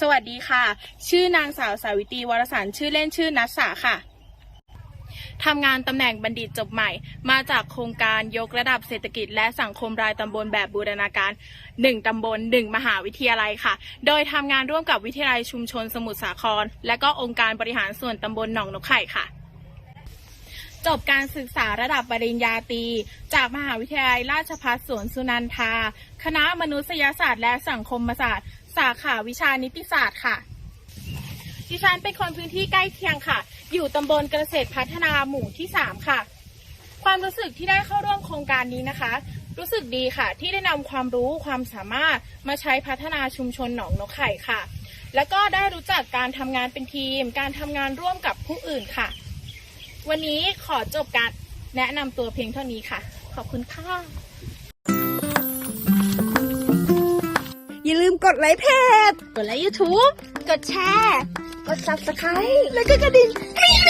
สวัสดีค่ะ ชื่อนางสาวสาวิตรีวรสารชื่อเล่นชื่อนัสสาค่ะทำงานตำแหน่งบัณฑิตจบใหม่ มาจากโครงการยกระดับเศรษฐกิจและสังคมรายตำบลแบบบูรณาการ 1 ตำบล 1 มหาวิทยาลัยค่ะ โดยทำงานร่วมกับวิทยาลัยชุมชนสมุทรสาคร และก็องค์การบริหารส่วนตำบลหนองนกไข่ค่ะ จบการศึกษาระดับปริญญาตรีจากมหาวิทยาลัยราชภัฏสวนสุนันทา คณะมนุษยศาสตร์และสังคมศาสตร์ สาขาวิชานิติศาสตร์ค่ะ ดิฉันเป็นคนพื้นที่ใกล้เคียงค่ะ อยู่ตำบลเกษตรพัฒนาหมู่ที่ 3 ค่ะ ความรู้สึกที่ได้เข้าร่วมโครงการนี้นะคะ รู้สึกดีค่ะ ที่ได้นำความรู้ความสามารถมาใช้พัฒนาชุมชนหนองนกไข่ค่ะ แล้วก็ได้รู้จักการทำงานเป็นทีม การทำงานร่วมกับผู้อื่นค่ะ วันนี้ขอจบการแนะนำตัวเพียงเท่านี้ค่ะ ขอบคุณค่ะ กดไลค์เพจ กดไลค์ YouTube กดแชร์ กด subscribe แล้วก็กระดิ่งกริ๊ง